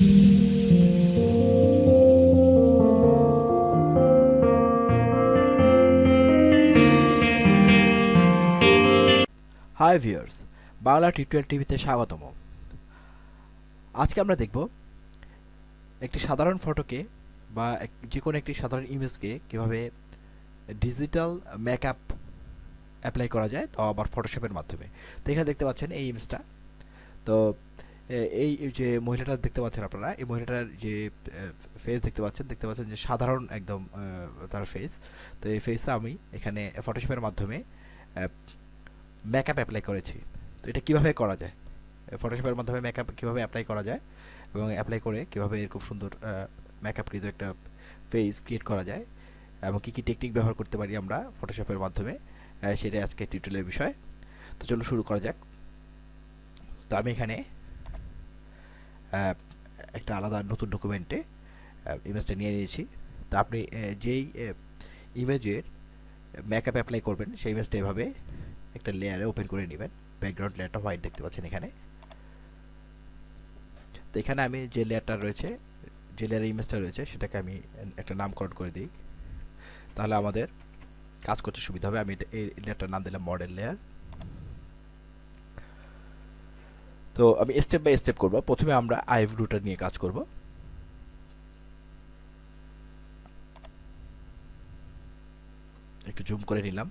Hi viewers Bangla tutorial টিভিতে স্বাগতম। আজকে আমরা দেখব একটি সাধারণ ফটোকে বা যে কোনো একটি সাধারণ ইমেজকে কীভাবে ডিজিটাল মেকআপ অ্যাপ্লাই করা যায় তাও আবার ফটোশপের মাধ্যমে। তো এখানে দেখতে পাচ্ছেন এই ইমেজটা তো এই যে মহিলাটা দেখতে পাচ্ছেন আপনারা, এই মহিলাটার যে ফেস দেখতে পাচ্ছেন দেখতে পাচ্ছেন যে সাধারণ একদম তার ফেস তো এই ফেসটা আমি এখানে ফটোশপের মাধ্যমে মেকআপ অ্যাপ্লাই করেছি। তো এটা কীভাবে করা যায়? ফটোশপের মাধ্যমে মেকআপ কীভাবে অ্যাপ্লাই করা যায়? এবং অ্যাপ্লাই করে কীভাবে খুব সুন্দর মেকআপ কৃত একটা ফেস ক্রিয়েট করা যায়? এবং কী কী টেকনিক ব্যবহার করতে পারি আমরা ফটোশপের মাধ্যমে? সেটা আজকে টিউটোরিয়ালের বিষয়। তো চলো শুরু করা যাক। তো আমি এখানে একটা আলাদা নতুন ডকুমেন্টে ইমেজটা নিয়ে নিয়েছি। তো আপনি যেই ইমেজের মেকআপ অ্যাপ্লাই করবেন, সেই ইমেজটা এভাবে একটা লেয়ারে ওপেন করে নেবেন। ব্যাকগ্রাউন্ড লেয়ারটা হোয়াইট দেখতে পাচ্ছেন এখানে। তো এখানে আমি যে লেয়ারটা রয়েছে, যে লেয়ারের ইমেজটা রয়েছে, সেটাকে আমি একটা নামকরণ করে দিই। তাহলে আমাদের কাজ করতে সুবিধা হবে। আমি এই লেয়ারটার নাম দিলাম মডেল লেয়ার তো আমি স্টেপ বাই স্টেপ করব। প্রথমে আমরা আইভ্রুটা নিয়ে কাজ করব। একটু জুম করে নিলাম।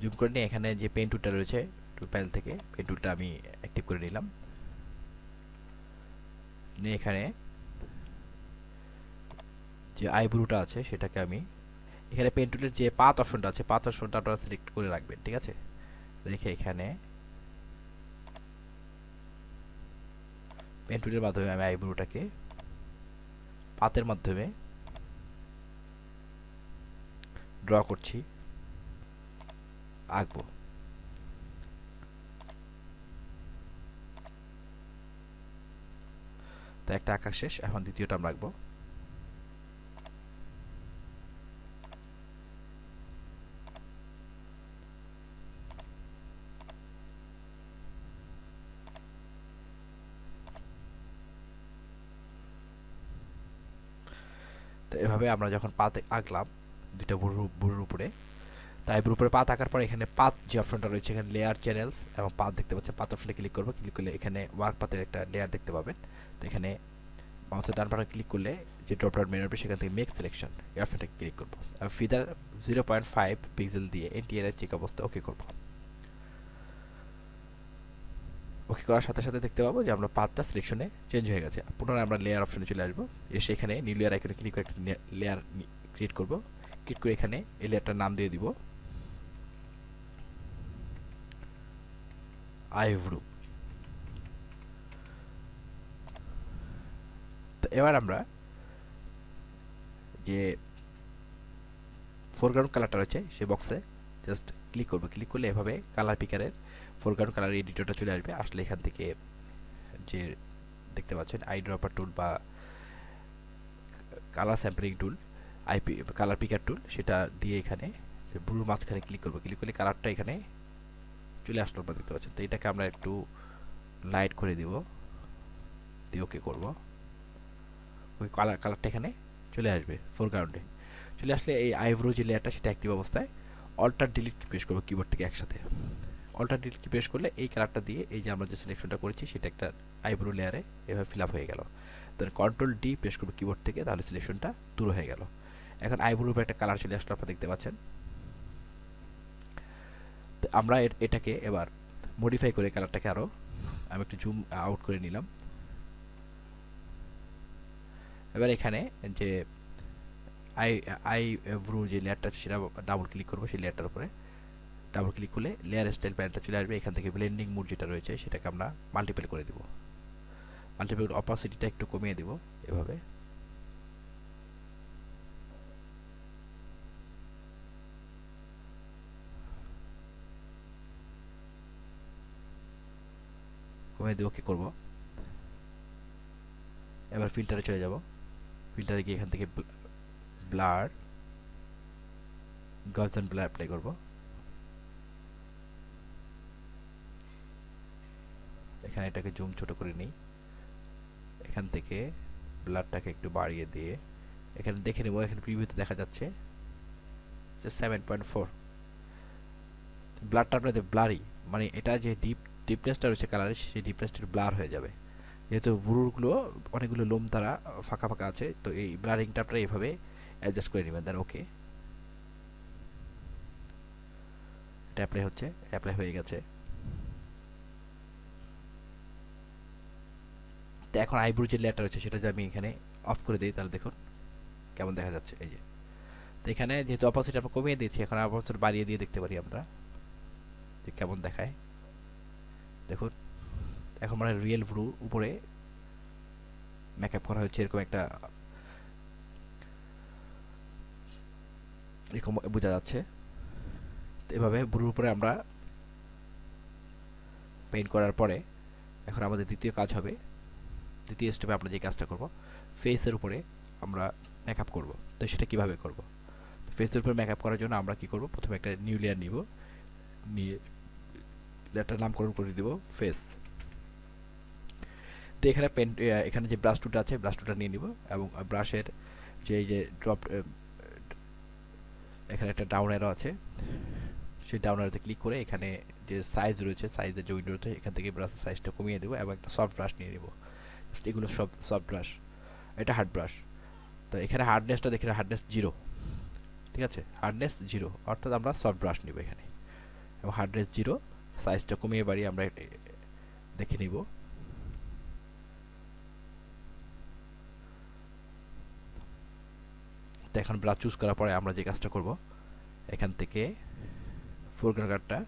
জুম করে নিয়ে এখানে যে পেন টুলটা রয়েছে প্যানেল থেকে পেন টুলটা আমি অ্যাক্টিভ করে নিলাম। নিয়ে এখানে যে আইব্রুটা আছে, সেটাকে আমি এখানে পেন টুলের যে পাত অপশনটা আছে পাত অপশনটা আপনারা সিলেক্ট করে রাখবেন, ঠিক আছে? রেখে এখানে পেন টুলের মাধ্যমে আমি আইব্রুটাকে পাতের মাধ্যমে ড্র করছি, আঁকবো। তো একটা আঁকা শেষ, এখন দ্বিতীয়টা আমরা আঁকবো তো এভাবে আমরা যখন পাতে আঁকলাম দুইটা বুড়ুর বুড়ুর উপরে, তাই এর উপরে পাত আঁকার পর এখানে পাত যে অপশনটা রয়েছে, এখানে লেয়ার চ্যানেলস এবং পাত দেখতে পাচ্ছেন, পাত অপশনে ক্লিক করব ক্লিক করলে এখানে ওয়ার্ক পাতের একটা লেয়ার দেখতে পাবেন। তো এখানে মাউসের ডান বাটন ক্লিক করলে যে ড্রপ ডাউন মেনু সেখান থেকে মেক সিলেকশন এই অপশনটা ক্লিক করব। Feather zero point five pixel দিয়ে এনটিআর এর চেক অবস্থা ওকে করব। ওকে করার সাথে সাথে দেখতে পাবো যে আমরা পাতটা সিলেকশনে চেঞ্জ হয়ে গেছে। পুনরায় আমরা লেয়ার অপশনে চলে আসব। এসে এখানে নিউ লেয়ার আইকনে ক্লিক করে একটা লেয়ার ক্রিয়েট করব। ক্লিক করে এখানে এই লেয়ারটার নাম দিয়ে দিব। আইভ্রু তো এবার আমরা যে ফোরগ্রাউন্ড কালারটা রয়েছে সেই বক্সে জাস্ট ক্লিক করব। ক্লিক করলে এভাবে কালার পিকারের ফোরগ্রাউন্ড কালার এডিটরটা চলে আসবে। আসলে এখান থেকে যে দেখতে পাচ্ছেন আই ড্রপার টুল বা colour sampling tool IP colour picker tool সেটা দিয়ে এখানে ব্লুর মাঝখানে ক্লিক করব। ক্লিক করলে কালারটা এখানে চলে আসলো আপনারা দেখতে পাচ্ছেন। তো এটাকে আমরা একটু লাইট করে দিব। দিয়ে ওকে করব। ওই কালার কালারটা এখানে চলে আসবে ফোরগ্রাউন্ডে চলে আসলে এই আইব্রো যে লেয়ারটা সেটা অ্যাক্টিভ অবস্থায় অল্টার ডিলিট প্রেস করব কিবোর্ড থেকে একসাথে। অল্টার ডিলিট কি প্রেস করলে এই কালারটা দিয়ে এই যে আমরা যে সিলেকশনটা করেছি, সেটা একটা আইব্রো লেয়ারে এভাবে ফিল আপ হয়ে গেল। দেন কন্ট্রোল ডি প্রেস করব কিবোর্ড থেকে, তাহলে সিলেকশনটা দূর হয়ে গেল। এখন আইব্রোর উপরে একটা কালার চলে আসলো, আপনারা দেখতে পাচ্ছেন। তো আমরা এটাকে এবার মডিফাই করে কালারটাকে আরও আমি একটু জুম আউট করে নিলাম। এবার এখানে যে আই আই ব্রু যে লেয়ারটা আছে, সেটা ডাবল ক্লিক করব সেই লেয়ারটার উপরে। ডাবল ক্লিক করলে লেয়ার স্টাইল প্যানেলটা চলে আসবে। এখান থেকে ব্লেন্ডিং মুড যেটা রয়েছে, সেটাকে আমরা মাল্টিপল করে দেব। মাল্টিপল অপাসিটিটা একটু কমিয়ে দেব এভাবে। কমিয়ে দেবো ওকে করব। এবার ফিল্টারে চলে যাব। ফিল্টারে গিয়ে এখান থেকে ব্লার গজন ব্লার অ্যাপ্লাই করব। এখানে এটাকে জুম ছোট করে নিই। এখান থেকে ব্লাডটাকে একটু বাড়িয়ে দিয়ে এখানে দেখে নেব, এখানে প্রিভিউতে দেখা যাচ্ছে যে সেভেন পয়েন্ট ফোর ব্লাডটা আপনাদের ব্লারি মানে এটা যে ডিপ ডিপনেসটা রয়েছে কালারের সেই ডিপনেসটা ব্লার হয়ে যাবে। যেহেতু বুড়ুগুলো অনেকগুলো লোম তারা ফাঁকা ফাঁকা আছে, তো এই ব্লারিংটা আপনারা এইভাবে অ্যাডজাস্ট করে নেবেন দেন ওকে এটা অ্যাপ্লাই হচ্ছে অ্যাপ্লাই হয়ে গেছে। এখন আইব্রো যে লেয়ারটা রয়েছে, সেটা যদি আমি এখানে অফ করে দিই, তাহলে দেখুন কেমন দেখা যাচ্ছে। এই যে, তো এখানে যেহেতু অপোজিট আমরা কমিয়ে দিয়েছি, এখন অপোজিট বাড়িয়ে দিয়ে দেখতে পারি আমরা যে কেমন দেখায়। দেখুন, এখন মানে রিয়েল ব্রু উপরে মেকআপ করা হচ্ছে এরকম একটা এরকম বোঝা যাচ্ছে। তো এভাবে ব্রুর উপরে আমরা পেইন্ট করার পরে এখন আমাদের দ্বিতীয় কাজ হবে দ্বিতীয় স্টেপে আমরা যে কাজটা করব ফেসের উপরে আমরা মেকআপ করব। তো সেটা কীভাবে করব? ফেসের উপরে মেকআপ করার জন্য আমরা কি করব? প্রথমে একটা নিউ লেয়ার নিব, নিয়ে লেয়ারটার নামকরণ করে দিব ফেস তো এখানে পেন এখানে যে ব্রাশ টুটা আছে ব্রাশ টুটা নিয়ে নিব এবং ব্রাশের যে যে ড্রপ এখানে একটা ডাউন এরো আছে। সেই ডাউন এরোতে ক্লিক করে এখানে যে সাইজ রয়েছে সাইজের যে উইন্ডো রয়েছে, এখান থেকে ব্রাশের সাইজটা কমিয়ে দেবো এবং একটা সফট ব্রাশ নিয়ে নেব। এগুলো সব সফট ব্রাশ এটা হার্ড ব্রাশ তো এখানে হার্ডনেসটা দেখে হার্ডনেস জিরো ঠিক আছে? হার্ডনেস জিরো অর্থাৎ আমরা সফট ব্রাশ নিব এখানে। এবং হার্ডনেস জিরো সাইজটা কমিয়ে বাড়িয়ে আমরা দেখে নিব। তো এখন ব্রাশ চুজ করার পরে আমরা যে কাজটা করব, এখান থেকে ফোরগ্রাউন্ড কার্ডটা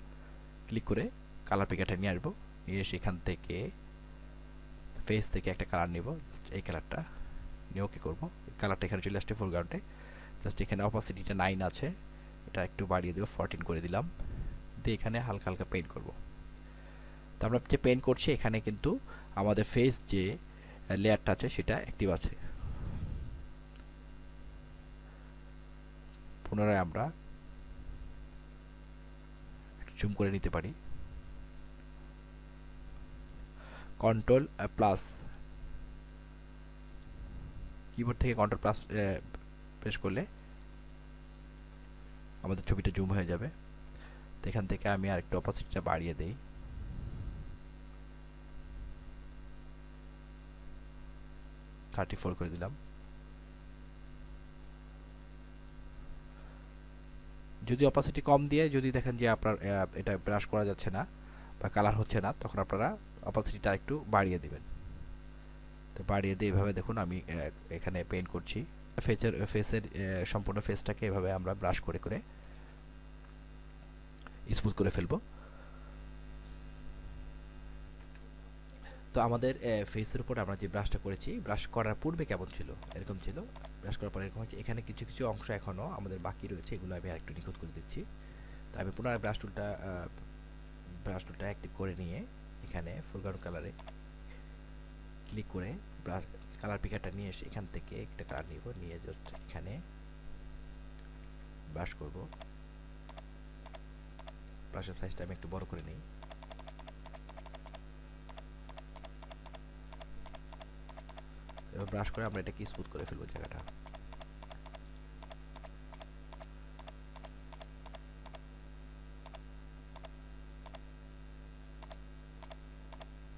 ক্লিক করে কালার পিকারটা নিয়ে আসব। নিয়ে এসে এখান থেকে ফেস থেকে একটা কালার নিব জাস্ট এই কালারটা নিয়ে ওকে করব। কালারটা এখানে চলে আসছে ফোরগ্রাউন্ডে জাস্ট এখানে অপাসিটিটা নাইন আছে। এটা একটু বাড়িয়ে দেবো ফরটিন করে দিলাম। দিয়ে এখানে হালকা হালকা পেইন্ট করব। তো আমরা যে পেইন্ট করছি, এখানে কিন্তু আমাদের ফেস যে লেয়ারটা আছে, সেটা অ্যাক্টিভ আছে। পুনরায় আমরা জুম করে নিতে পারি। কন্ট্রোল প্লাস কিবোর্ড থেকে কন্ট্রোল প্লাস প্রেস করলে আমাদের ছবিটা জুম হয়ে যাবে। তো এখান থেকে আমি আরেকটু অপোজিটটা বাড়িয়ে দেই। থার্টি ফোর করে দিলাম। যদি অপাসিটি কম দিয়ে, যদি দেখেন যে আপনার এটা ব্রাশ করা যাচ্ছে না বা কালার হচ্ছে না, তখন আপনারা অপাসিটিটা একটু বাড়িয়ে দেবেন। তো বাড়িয়ে দিয়ে এভাবে দেখুন আমি এখানে পেইন্ট করছি। ফেসের ফেসের সম্পূর্ণ ফেসটাকে এভাবে আমরা ব্রাশ করে করে স্মুথ করে ফেলব। তো আমাদের ফেসের উপর আমরা যে ব্রাশটা করেছি ব্রাশ করার পূর্বে কেমন ছিল? এরকম ছিল। ব্রাশ করার পরে এরকম হচ্ছে এখানে কিছু কিছু অংশ এখনও আমাদের বাকি রয়েছে, এগুলো আমি আরেকটু নিখুঁত করে দিচ্ছি। তো আমি পুনরায় ব্রাশ টুলটা ব্রাশ টুলটা অ্যাক্টিভ করে নিয়ে এখানে ফোরগ্রাউন্ড কালারে ক্লিক করে কালার পিকারটা নিয়ে এসে এখান থেকে একটা কালার নিব, নিয়ে জাস্ট এখানে ব্রাশ করব। ব্রাশের সাইজটা আমি একটু বড় করে নিই। এবার ব্রাশ করে আমরা এটাকে স্মুথ করে ফেলব জায়গাটা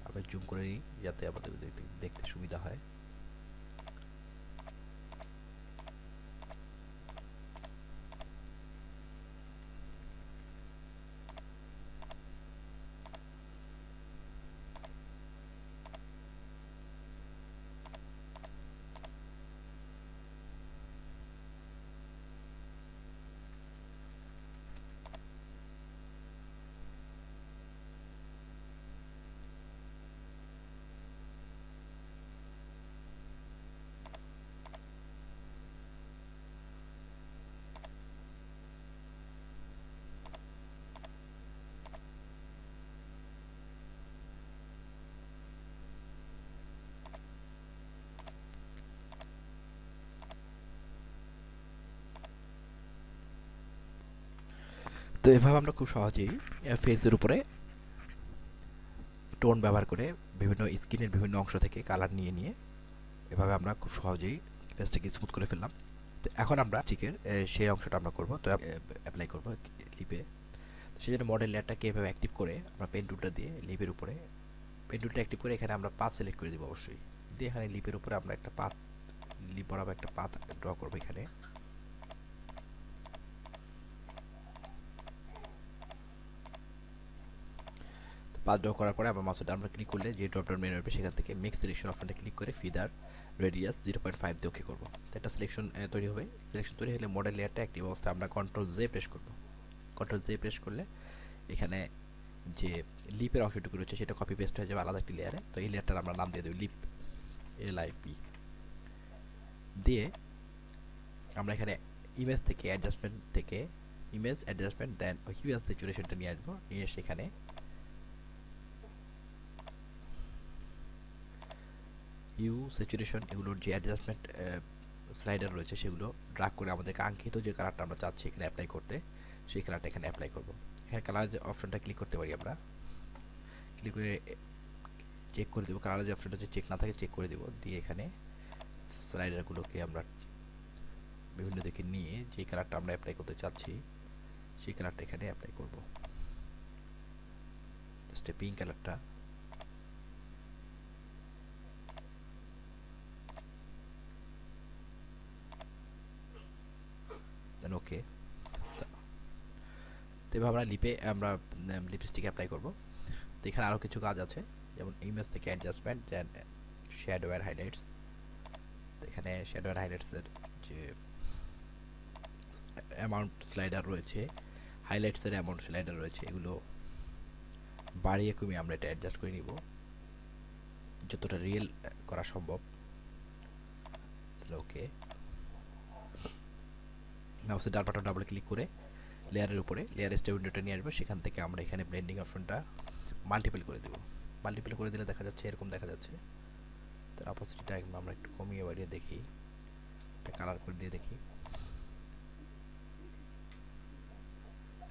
আমরা জুম করে নিই যাতে আমাদের দেখতে দেখতে সুবিধা হয় তো এভাবে আমরা খুব সহজেই ফেসের উপরে টোন ব্যবহার করে বিভিন্ন স্কিনের বিভিন্ন অংশ থেকে কালার নিয়ে নিয়ে এভাবে আমরা খুব সহজেই পেজটাকে স্মুথ করে ফেললাম। তো এখন আমরা স্টিকের সেই অংশটা আমরা করব। তো অ্যাপ্লাই করব লিপে সেই জন্য মডেল লেয়ারটাকে এভাবে অ্যাক্টিভ করে আমরা পেন টুলটা দিয়ে লিপের উপরে পেন অ্যাক্টিভ করে এখানে আমরা পাথ সিলেক্ট করে দেবো অবশ্যই। দিয়ে এখানে লিপের উপরে আমরা একটা পাথ লিপ বরাবর একটা পাথ ড্র করব এখানে। পাথ ড্র করার পরে আমরা মাউসের ডান ক্লিক করলে যে ড্রপ ডাউন মেনু হবে সেখান থেকে মেক সিলেকশন অপশনটা ক্লিক করে feather radius zero point five দিয়ে ওকে করব। তো একটা সিলেকশন তৈরি হবে। সিলেকশন তৈরি হলে মডেল লেয়ারটা অ্যাক্টিভ অবস্থায় আমরা কন্ট্রোল জে প্রেস করব। কন্ট্রোল জে প্রেস করলে এখানে যে লিপের অংশটুকু রয়েছে, সেটা কপি পেস্ট হয়ে যাবে আলাদা একটি লেয়ারে তো এই লেয়ারটার আমরা নাম দিয়ে দেবো লিপ এল আই পি দিয়ে আমরা এখানে ইমেজ থেকে অ্যাডজাস্টমেন্ট থেকে ইমেজ অ্যাডজাস্টমেন্ট দেন হিউয়াল সিচুয়েশনটা নিয়ে আসব। নিয়ে এসে সেখানে হিউ স্যাচুরেশন এগুলোর যে অ্যাডজাস্টমেন্ট স্লাইডার রয়েছে সেগুলো ড্রাগ করে আমাদের কাঙ্ক্ষিত যে কালারটা আমরা চাচ্ছি এখানে অ্যাপ্লাই করতে, সেই কালারটা এখানে অ্যাপ্লাই করব। এখানে কালার যে অপশনটা ক্লিক করতে পারি আমরা। ক্লিক করে চেক করে দেবো কালার যে অপশনটা যে চেক না থাকে চেক করে দেবো। দিয়ে এখানে স্লাইডারগুলোকে আমরা বিভিন্ন দিকে নিয়ে যে কালারটা আমরা অ্যাপ্লাই করতে চাচ্ছি, সেই কালারটা এখানে অ্যাপ্লাই করব। জাস্ট পিঙ্ক কালারটা দেন ওকে তো এবার আমরা লিপে আমরা লিপস্টিক অ্যাপ্লাই করব। তো এখানে আরও কিছু কাজ আছে, যেমন ইমেজ থেকে adjustment then shadow and highlights তো এখানে শ্যাডো অ্যান্ড হাইলাইটসের যে অ্যামাউন্ট স্লাইডার রয়েছে হাইলাইটসের অ্যামাউন্ট স্লাইডার রয়েছে, এগুলো বাড়িয়ে কমিয়ে আমরা এটা অ্যাডজাস্ট করে নিব। যতটা রিয়েল করা সম্ভব। ওকে মাউসের ডান বাটন ডাবল ক্লিক করে লেয়ারের উপরে লেয়ার স্টে উইন্ডোটা নিয়ে আসবে, সেখান থেকে আমরা এখানে ব্লেন্ডিং অপশনটা মাল্টিপল করে দেবো। মাল্টিপল করে দিলে দেখা যাচ্ছে, এরকম দেখা যাচ্ছে। তার অপোজিটটা আমরা একটু কমিয়ে বাড়িয়ে দেখি কালার করে দিয়ে দেখি।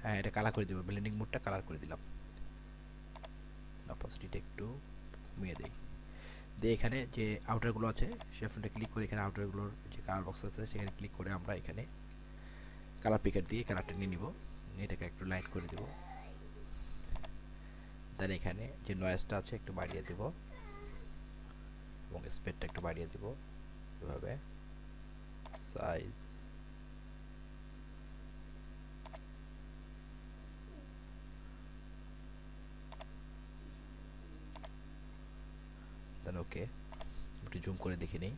হ্যাঁ এটা কালার করে দিব ব্লেন্ডিং মোডটা কালার করে দিলাম। অপোজিটটা একটু কমিয়ে দিই। দিয়ে এখানে যে আউটারগুলো আছে, সে অপশনটা ক্লিক করে এখানে আউটারগুলোর যে কালার বক্স আছে, সেখানে ক্লিক করে আমরা এখানে কালার পিকার দিয়ে কালারটা নিয়ে নিব। এটাকে একটু লাইট করে দেব। দেন এখানে যে নয়েজটা আছে একটু বাড়িয়ে দেব। এবং স্পেডটা একটু বাড়িয়ে দেব এভাবে। সাইজ দেন ওকে একটু জুম করে দেখে নেই।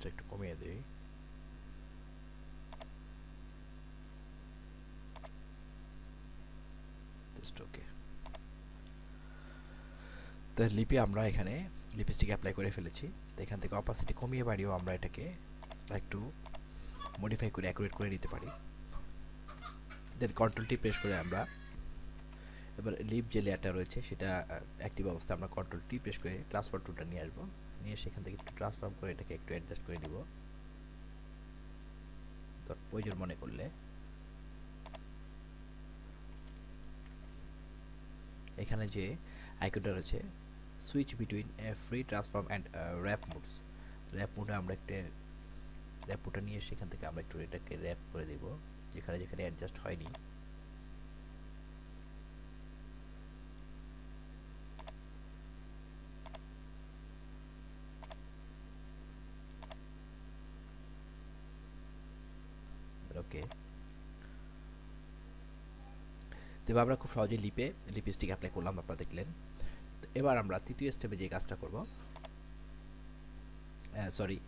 মাছটা একটু কমিয়ে দিই। লিপি আমরা এখানে লিপস্টিক অ্যাপ্লাই করে ফেলেছি। তো এখান থেকে অপাসিটি কমিয়ে বাড়িয়েও আমরা এটাকে একটু মডিফাই করে অ্যাকুরেট করে নিতে পারি। দেন কন্ট্রোলটি প্রেস করে আমরা এবার লিপ যে লেয়ারটা রয়েছে সেটা অ্যাক্টিভ অবস্থা আমরা কন্ট্রোল টি প্রেস করে ট্রান্সফার টুলটা নিয়ে আসব। নিয়ে সেখান থেকে একটু ট্রান্সফর্ম করে এটাকে একটু অ্যাডজাস্ট করে দিব প্রয়োজন মনে করলে। এখানে যে আইকনটা রয়েছে switch between a free transform and wrap modes wrap মুডে আমরা একটা র্যাপ মোডটা নিয়ে সেখান থেকে আমরা একটু এটাকে র্যাপ করে দেব, যেখানে যেখানে অ্যাডজাস্ট হয়নি ওকে তো আমরা খুব সহজে লিপে লিপস্টিক অ্যাপ্লাই করলাম, আপনারা দেখলেন। এবার আমরা তৃতীয় স্টেপে যে কাজটা করব সরি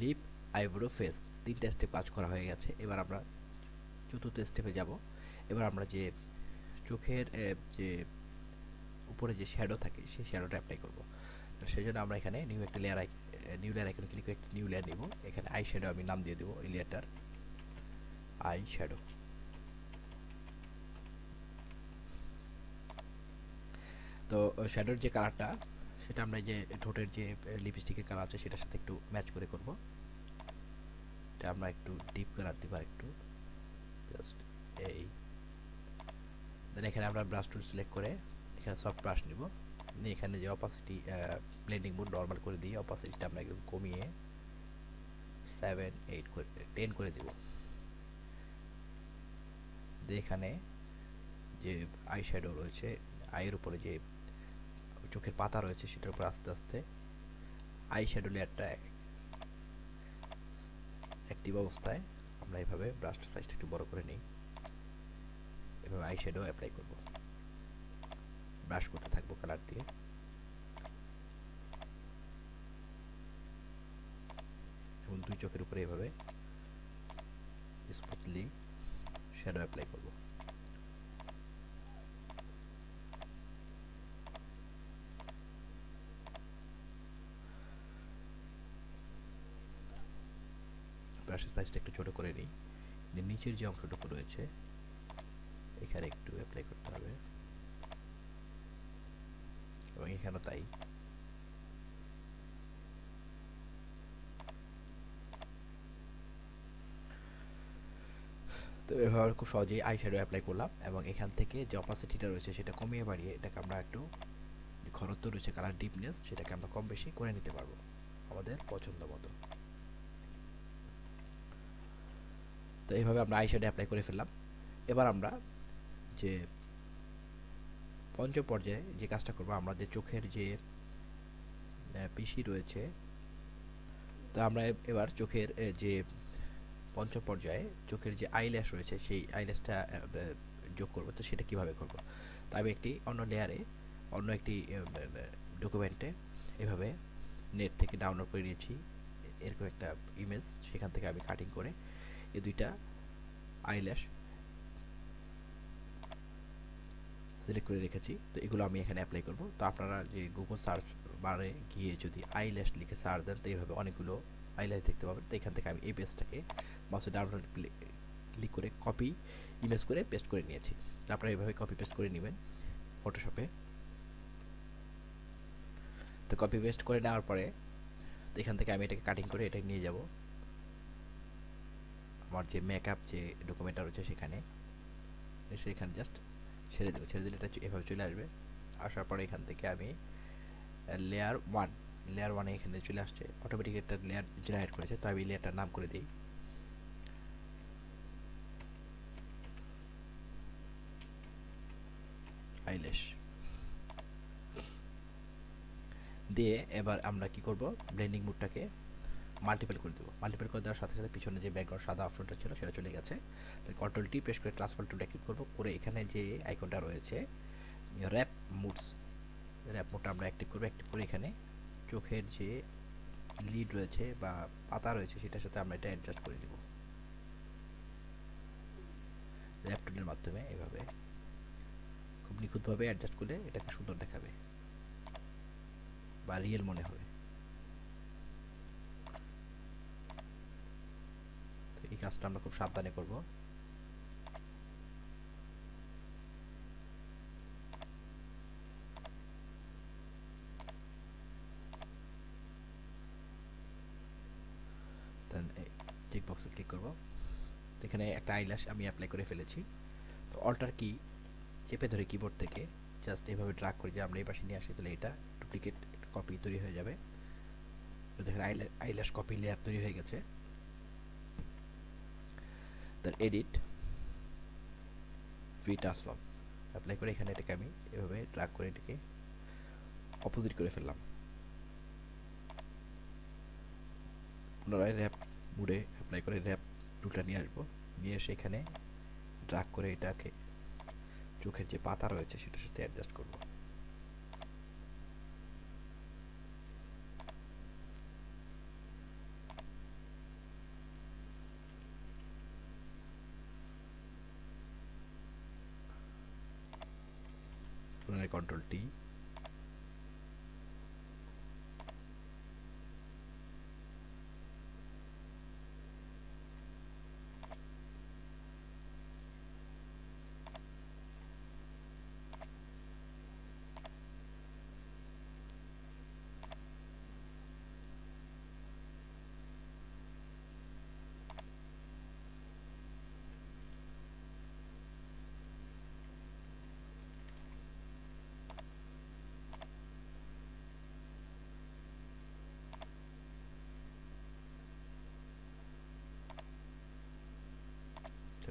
লিপ আইব্রো ফেস তিনটা স্টেপ কাজ করা হয়ে গেছে। এবার আমরা চতুর্থ স্টেপে যাব। এবার আমরা যে চোখের যে উপরে যে শ্যাডো থাকে, সেই শ্যাডোটা অ্যাপ্লাই করব। সেই জন্য আমরা এখানে নিউ একটা লেয়ার নিউ লেয়ার আইকনে ক্লিক করে একটা নিউ লেয়ার নিব। এখানে আই শ্যাডো আমি নাম দিয়ে দেবো এই লেয়ারটার আই শ্যাডো তো শ্যাডোর যে কালারটা সেটা আমরা যে ঠোঁটের যে লিপস্টিকের কালার আছে, সেটার সাথে একটু ম্যাচ করে করব। এটা আমরা একটু ডিপ কালার দিব একটু। জাস্ট এই। দেন এখানে আমরা ব্রাশ টুল সিলেক্ট করে, এখানে সফট ব্রাশ নিব। নিয়ে এখানে যে অপাসিটি ব্লেন্ডিং মোড নর্মাল করে দিয়ে অপাসিটিটা আমরা একদম কমিয়ে সেভেন এইট করে টেন করে দেব। দিয়ে এখানে যে আই শ্যাডো রয়েছে আইয়ের উপরে যে চোখের পাতা রয়েছে সেটার উপর আস্তে আস্তে আই শ্যাডো লেয়ারটা অ্যাক্টিভ অবস্থায়। আমরা এভাবে ব্রাশটার সাইজটা একটু বড় করে নিই। এভাবে আই শ্যাডো অ্যাপ্লাই করব। ব্রাশ করতে থাকব কালার দিয়ে। এবং দুই চোখের উপরে এভাবে স্মুথলি শ্যাডো অ্যাপ্লাই করব। ব্রাশের সাইজটা একটু ছোট করে নিই। নিচের যে অংশটুকু রয়েছে, এখানে একটু অ্যাপ্লাই করতে হবে। এবং এখানেও তাই। তো এভাবে খুব সহজেই আই শ্যাডো অ্যাপ্লাই করলাম এবং এখান থেকে যে অপাসিটিটা রয়েছে সেটা কমিয়ে বাড়িয়ে এটাকে আমরা একটু ঘরত্ব রয়েছে কালার ডিপনেস সেটাকে আমরা কম বেশি করে নিতে পারব আমাদের পছন্দ মতো। তো এইভাবে আমরা আই শ্যাডো অ্যাপ্লাই করে ফেললাম। এবার আমরা যে পঞ্চম পর্যায়ে যে কাজটা করব আমাদের চোখের যে পিসি রয়েছে, তো আমরা এবার চোখের যে পঞ্চম পর্যায়ে চোখের যে আইল্যাশ রয়েছে, সেই আইল্যাশটা যোগ করব। তো সেটা কীভাবে করব? তো আমি একটি অন্য লেয়ারে অন্য একটি ডকুমেন্টে এভাবে নেট থেকে ডাউনলোড করে নিয়েছি। এরকম একটা ইমেজ সেখান থেকে আমি কাটিং করে এই দুইটা আইল্যাশ সিলেক্ট করে রেখেছি। তো এগুলো আমি এখানে অ্যাপ্লাই করব। তো আপনারা যে গুগল সার্চ বারে গিয়ে যদি আইল্যাশ লিখে সার্চ দেন, তো এইভাবে অনেকগুলো আইল্যাশ দেখতে পাবেন। তো এখান থেকে আমি এই পেজটাকে মাউসে ডাউনলোড ক্লিক করে কপি ইমেজ করে পেস্ট করে নিয়েছি। আপনারা এইভাবে কপি পেস্ট করে নেবেন ফটোশপে তো কপি পেস্ট করে নেওয়ার পরে তো এখান থেকে আমি এটাকে কাটিং করে এটা নিয়ে যাব। আমার যে মেকআপ যে ডকুমেন্টটা রয়েছে সেখানে সেখানে জাস্ট ছেড়ে দেবো। ছেড়ে দিলে এটা এভাবে চলে আসবে। আসার পরে এখান থেকে আমি লেয়ার ওয়ান লেয়ার ওয়ানে এখানে চলে আসছে। অটোমেটিক একটা লেয়ার জেনারেট করেছে। তো আমি লেয়ারটার নাম করে দিই। দিয়ে এবার আমরা কি করব? ব্লেন্ডিং মুডটাকে মাল্টিপল করে দেবো। মাল্টিপল করে দেওয়ার সাথে সাথে পিছনে যে ব্যাকগ্রাউন্ড সাদা অপশনটা ছিল সেটা চলে গেছে। তাহলে কন্ট্রোল টি প্রেস করে ট্রান্সফার টুলটা ক্লিক করব। করে এখানে যে আইকনটা রয়েছে র্যাপ মুডস র্যাপ মুডটা আমরা অ্যাক্টিভ করব। অ্যাক্টিভ করে এখানে চোখের যে লিড রয়েছে বা পাতা রয়েছে সেটার সাথে আমরা এটা অ্যাডজাস্ট করে দেবো। র্যাপ টুলের মাধ্যমে এভাবে খুব নিখুঁতভাবে অ্যাডজাস্ট করলে এটাকে সুন্দর দেখাবে। বা রিয়েল মনে হবে। এই কাজটা আমরা খুব সাবধানে করব। দেন চেক বক্সে ক্লিক করব। এখানে একটা আইল্যাশ আমি অ্যাপ্লাই করে ফেলেছি। তো অল্টার কি চেপে ধরে কিবোর্ড থেকে জাস্ট এভাবে ড্রাগ করে যে আমরা এই পাশে নিয়ে আসি, তাহলে এটা ডুপ্লিকেট কপি তৈরি হয়ে যাবে। দেখেন আইল্যাশ কপি লেয়ার তৈরি হয়ে গেছে। তার এডিট ফ্রি ট্রান্সফর্ম অ্যাপ্লাই করে এখানে এটাকে আমি এভাবে ড্রাগ করে এটাকে অপোজিট করে ফেললাম। পুনরায় র্যাপ মুডে অ্যাপ্লাই করে র্যাপ টুলটা নিয়ে আসব। নিয়ে এসে এখানে ড্রাগ করে এটাকে চোখের যে পাতা রয়েছে সেটার সাথে অ্যাডজাস্ট করব। পুনরায়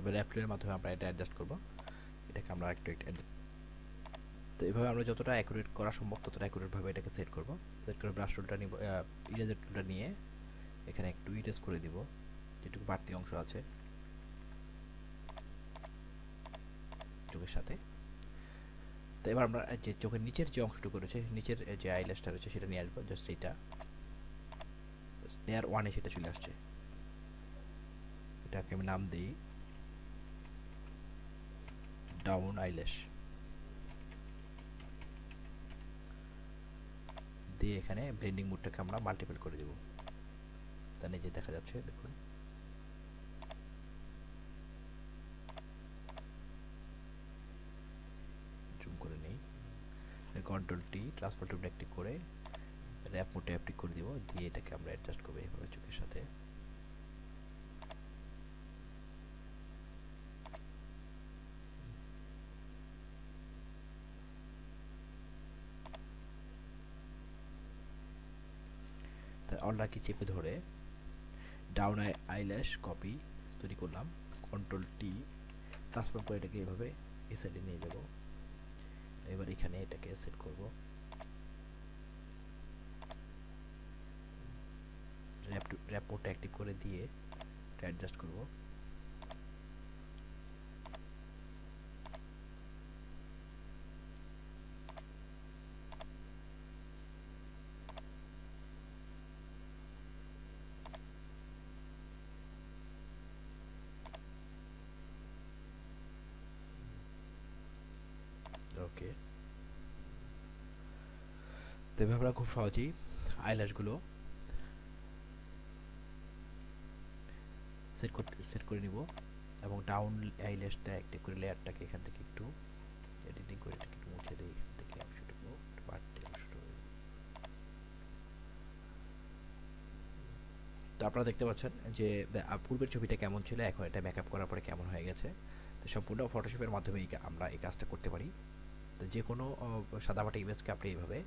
এবার র্যাপ মাধ্যমে আমরা এটা অ্যাডজাস্ট করব। এটাকে আমরা একটু একটু তো এইভাবে আমরা যতটা অ্যাকুরেট করা সম্ভব, ততটা অ্যাকুরেটভাবে এটাকে সেট করব। সেট করে ব্রাশ টুলটা নিব ইরেজার টুলটা নিয়ে এখানে একটু ইরেজ করে দিব, যেটুকু বাড়তি অংশ আছে চোখের সাথে। তো এবার আমরা যে চোখের নিচের যে অংশটুকু রয়েছে, নিচের যে আইল্যাশটা রয়েছে, সেটা নিয়ে আসব জাস্ট এইটা। লেয়ার ওয়ানে সেটা চলে আসছে। এটাকে আমি নাম দিই। ডাউন আইল্যাশ দিয়ে এখানে ব্লেন্ডিং মোডটাকে আমরা মাল্টিপল করে দেব। তা নিজে দেখা যাচ্ছে, দেখুন। জুম করে নেই। কন্ট্রোল টি ট্রান্সফার টুলটা অ্যাক্টিভ করে র্যাপ মোডটা অ্যাক্টিভ করে দিব। দিয়ে এটাকে আমরা অ্যাডজাস্ট করব এইভাবে চোখের সাথে। তা অল্ডার কি চেপে ধরে ডাউন আই আইল্যাশ কপি তৈরি করলাম, কন্ট্রোল টি ট্রান্সফার করে এটাকে এভাবে এ সাইডে নিয়ে যাব। এবার এখানে এটাকে সেট করব। র্যাপ র্যাপ মোডটা করে দিয়ে অ্যাডজাস্ট করব। তো এভাবে খুব সহজেই আইল্যাশগুলো সেট করতে সেট করে নিব এবং ডাউন আইল্যাশটা অ্যাক্টিভ করে লেয়ারটাকে এখান থেকে একটু এডিটিং করে এটাকে একটু মুছে দিই এখান থেকে অংশটুকু একটু বাড়তি অংশটুকু তো আপনারা দেখতে পাচ্ছেন যে পূর্বের ছবিটা কেমন ছিল, এখন এটা মেকআপ করার পরে কেমন হয়ে গেছে। তো সম্পূর্ণ ফটোশপের মাধ্যমে আমরা এই কাজটা করতে পারি। তো যে কোনো সাদামাটা ইমেজকে আপনি এইভাবে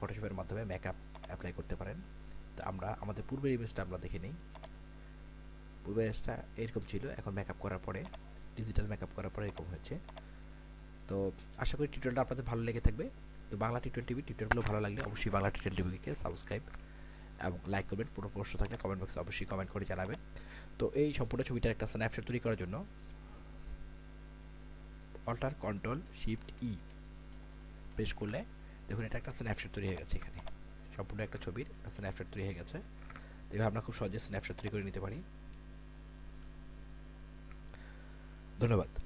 ফটোশপের মাধ্যমে মেকআপ অ্যাপ্লাই করতে পারেন। তো আমরা, আমাদের পূর্বের ইমেজটা আমরা দেখে নিই। পূর্বের ইমেজটা এরকম ছিল, এখন মেকআপ করার পরে ডিজিটাল মেকআপ করার পরে এরকম হয়েছে। তো আশা করি টিউটোরিয়ালটা আপনাদের ভালো লেগে থাকবে। তো বাংলা টিউটোরিয়াল টিভি টিউটোরিয়ালগুলো ভালো লাগলে অবশ্যই বাংলা টিউটোরিয়াল টিভিকে সাবস্ক্রাইব এবং লাইক করবেন। পুরো প্রশ্ন থাকলে কমেন্ট বক্সে অবশ্যই কমেন্ট করে জানাবেন। তো এই সম্পূর্ণ ছবিটার একটা স্ন্যাপশট তৈরি করার জন্য alter control shift E press করলে দেখুন, এটা একটা স্ন্যাপশট তৈরি হয়ে গেছে এখানে। সম্পূর্ণ একটা ছবির স্ন্যাপশট তৈরি হয়ে গেছে। এভাবে আমরা খুব সহজে স্ন্যাপশট তৈরি করে নিতে পারি। ধন্যবাদ।